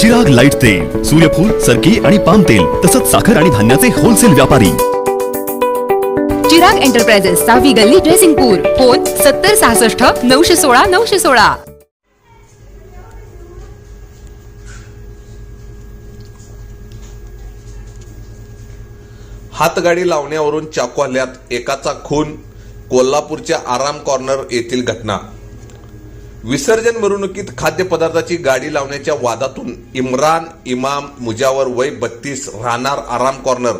Chirag light तेल सूर्यफूल सरकी आणि पाम तेल तसंच साखर आणि धान्याचे होलसेल व्यापारी. चिराग एंटरप्राइजेस सहावी गल्ली ड्रेसिंगपूर फोन सत्तर सहासष्ट नऊशे सोळा नऊशे सोळा. हातगाडी लावण्यावरून चाकू हल्ल्यात एकाचा खून कोल्हापूरच्या आराम कॉर्नर येथील घटना. विसर्जन मिरवणुकीत खाद्यपदार्थाची गाडी लावण्याच्या वादातून इम्रान इमाम मुजावर वय बत्तीस राहणार आराम कॉर्नर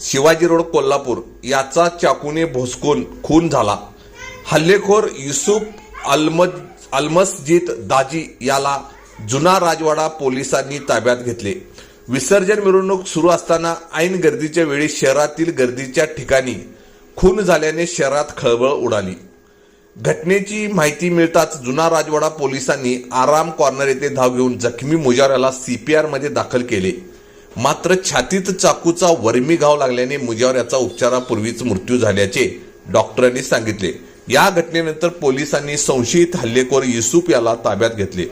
शिवाजी रोड कोल्हापूर याचा चाकूने भोसकून खून झाला. हल्लेखोर युसुफ अलमज अल्मसजीत दाजी याला जुना राजवाडा पोलिसांनी ताब्यात घेतले. विसर्जन मिरवणूक सुरू असताना ऐन गर्दीच्या वेळी शहरातील गर्दीच्या ठिकाणी खून झाल्याने शहरात खळबळ उडाली. घटनेची माहिती मिळताच जुना राजवाडा पोलिसांनी आराम कॉर्नर येथे धाव घेऊन जखमी मुजावऱ्याला सीपीआरमध्ये दाखल केले. मात्र छातीत चाकूचा वर्मी घाव लागल्याने मुजावर याचा उपचारापूर्वीच मृत्यू झाल्याचे डॉक्टरांनी सांगितले. या घटनेनंतर पोलिसांनी संशयित हल्लेखोर युसुफ याला ताब्यात घेतले.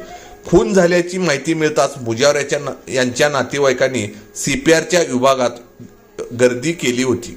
खून झाल्याची माहिती मिळताच मुजावर याच्या यांच्या नातेवाईकांनी सीपीआरच्या विभागात गर्दी केली होती.